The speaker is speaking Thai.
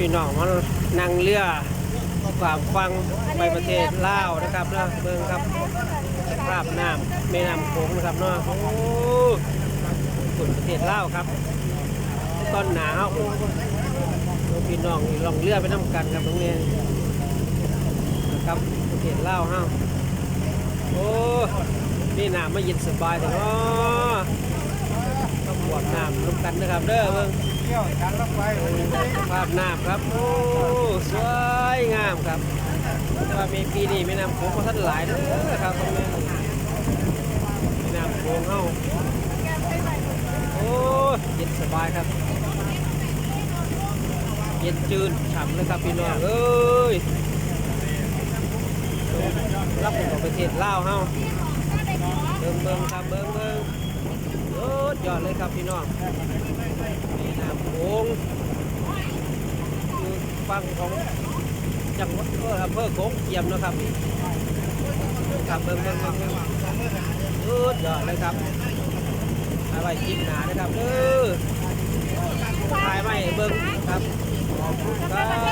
พี่น้องมันนั่งเรือความฟังไปประเทศลาวนะครับเนะเบิ่งครับภาพน้ำแม่น้ำโขงนะครับเนาะโอ้ฝุ่นประเทศลาวครับ ตอนหนาวพี่น้องลองเรือไปน้ำกันครับตรงนี้นะครับประเทศลาวฮาโอ้นี่น้ำไมาเย็นสบายแต่เนาะ น้ำร่วมกันนะครับเด้อเบิ่งเที่ยวการรถไฟภาพน้ำครับโอ้สวยงามครับแต่ว่ามีปีนี้ไม่น้ำโขงมาทันหลายเด้อครับตรงนี้ไม่น้ำโขงเข้าโอ้เย็นสบายครับ เย็นจืนฉ่ำเลยครับพี่น้องเอ้ยรับผมของประเทศลาวเฮาเบิ่งเบิ่งครับเบิ่ง อดเลยครับพี่น้องนี่น้ำโขงคือฟังของจังหวัดเอำเภอโขงเจียมนะครับครับเบิ่งเบิ่งเบิ่งยืดยอดเลยครับอาไว้คลิปหนานะครับเด้อถ่ายไม่เบิ่งครับขอบคุณครับ